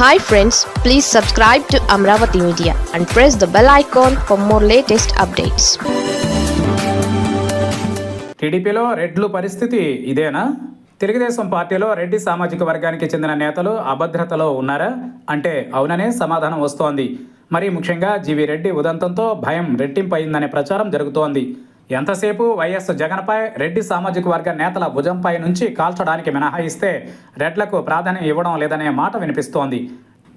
Hi friends please subscribe to Amaravati media and press the bell icon for more latest updates టీడీపీలో రెడ్లు పరిస్థితి ఇదేనా? తెలుగుదేశం పార్టీలో రెడ్డి సామాజిక వర్గానికి చెందిన నేతలు అభద్రతలో ఉన్నారా? అంటే అవుననే సమాధానం వస్తోంది. మరి ముఖ్యంగా జీవి రెడ్డి ఉదంతంతో భయం రెట్టింపయిందనే ప్రచారం జరుగుతోంది. ఎంతసేపు వైఎస్ జగన్పై రెడ్డి సామాజిక వర్గ నేతల భుజంపై నుంచి కాల్చడానికి మినహాయిస్తే రెడ్లకు ప్రాధాన్యం ఇవ్వడం లేదనే మాట వినిపిస్తోంది.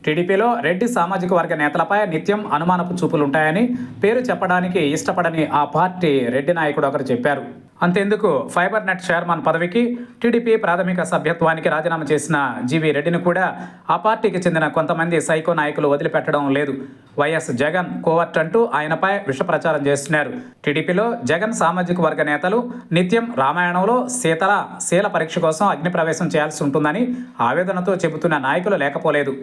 టీడీపీలో రెడ్డి సామాజిక వర్గ నేతలపై నిత్యం అనుమానపు చూపులుంటాయని పేరు చెప్పడానికి ఇష్టపడని ఆ పార్టీ రెడ్డి నాయకుడు ఒకరు చెప్పారు. అంతెందుకు ఫైబర్ నెట్ చైర్మన్ పదవికి టీడీపీ ప్రాథమిక సభ్యత్వానికి రాజీనామా చేసిన జీవీ రెడ్డిని కూడా ఆ పార్టీకి చెందిన కొంతమంది సైకో నాయకులు వదిలిపెట్టడం లేదు. వైఎస్ జగన్ కోవర్ట్ అంటూ ఆయనపై విష ప్రచారం చేస్తున్నారు. టీడీపీలో జగన్ సామాజిక వర్గ నేతలు నిత్యం రామాయణంలో శీతల శీల పరీక్ష కోసం అగ్నిప్రవేశం చేయాల్సి ఉంటుందని ఆవేదనతో చెబుతున్న నాయకులు లేకపోలేదు.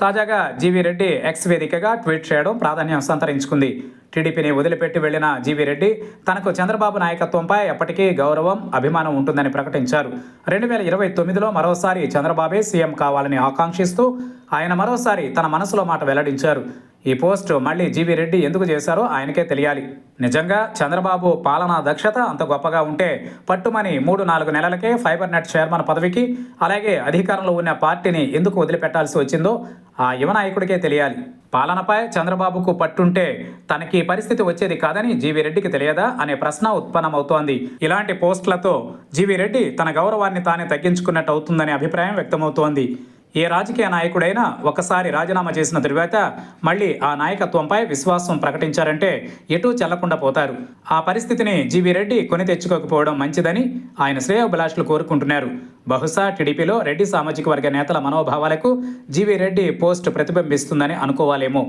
తాజాగా జీవీ రెడ్డి ఎక్స్ వేదికగా ట్వీట్ చేయడం ప్రాధాన్యం సంతరించుకుంది. టీడీపీని వదిలిపెట్టి వెళ్ళిన జీవీ రెడ్డి తనకు చంద్రబాబు నాయకత్వంపై ఎప్పటికీ గౌరవం అభిమానం ఉంటుందని ప్రకటించారు. రెండు వేల ఇరవై తొమ్మిదిలో మరోసారి చంద్రబాబే సీఎం కావాలని ఆకాంక్షిస్తూ ఆయన మరోసారి తన మనసులో మాట వెల్లడించారు. ఈ పోస్ట్ మళ్ళీ జీవీ రెడ్డి ఎందుకు చేశారో ఆయనకే తెలియాలి. నిజంగా చంద్రబాబు పాలనా దక్షత అంత గొప్పగా ఉంటే పట్టుమని మూడు నాలుగు నెలలకే ఫైబర్ నెట్ చైర్మన్ పదవికి అలాగే అధికారంలో ఉన్న పార్టీని ఎందుకు వదిలిపెట్టాల్సి వచ్చిందో ఆ యువ నాయకుడికే తెలియాలి. పాలనపై చంద్రబాబుకు పట్టుంటే తనకి పరిస్థితి వచ్చేది కాదని జీవీ రెడ్డికి తెలియదా అనే ప్రశ్న ఉత్పన్నమవుతోంది. ఇలాంటి పోస్టులతో జీవీ రెడ్డి తన గౌరవాన్ని తానే తగ్గించుకున్నట్టు అవుతుందనే అభిప్రాయం వ్యక్తమవుతోంది. ఏ రాజకీయ నాయకుడైనా ఒకసారి రాజీనామా చేసిన తరువాత మళ్ళీ ఆ నాయకత్వంపై విశ్వాసం ప్రకటించారంటే ఎటూ చెల్లకుండా పోతారు. ఆ పరిస్థితిని జీవీ రెడ్డి కొని తెచ్చుకోకపోవడం మంచిదని ఆయన శ్రేయోభిలాషులు కోరుకుంటున్నారు. బహుశా టీడీపీలో రెడ్డి సామాజిక వర్గ నేతల మనోభావాలకు జీవీ రెడ్డి పోస్ట్ ప్రతిబింబిస్తుందని అనుకోవాలేమో.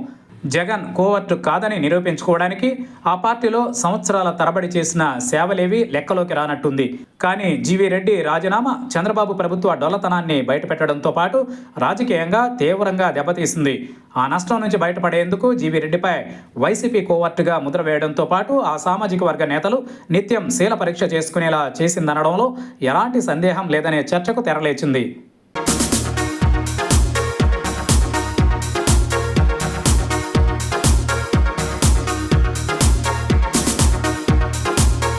జగన్ కోవర్టు కాదని నిరూపించుకోవడానికి ఆ పార్టీలో సంవత్సరాల తరబడి చేసిన సేవలేవి లెక్కలోకి రానట్టుంది. కానీ జీవీ రెడ్డి రాజీనామా చంద్రబాబు ప్రభుత్వ డొల్లతనాన్ని బయటపెట్టడంతో పాటు రాజకీయంగా తీవ్రంగా దెబ్బతీసింది. ఆ నష్టం నుంచి బయటపడేందుకు జీవీ రెడ్డిపై వైసీపీ కోవర్టుగా ముద్ర వేయడంతో పాటు ఆ సామాజిక వర్గ నేతలు నిత్యం శీల పరీక్ష చేసుకునేలా చేసిందనడంలో ఎలాంటి సందేహం లేదనే చర్చకు తెరలేచింది.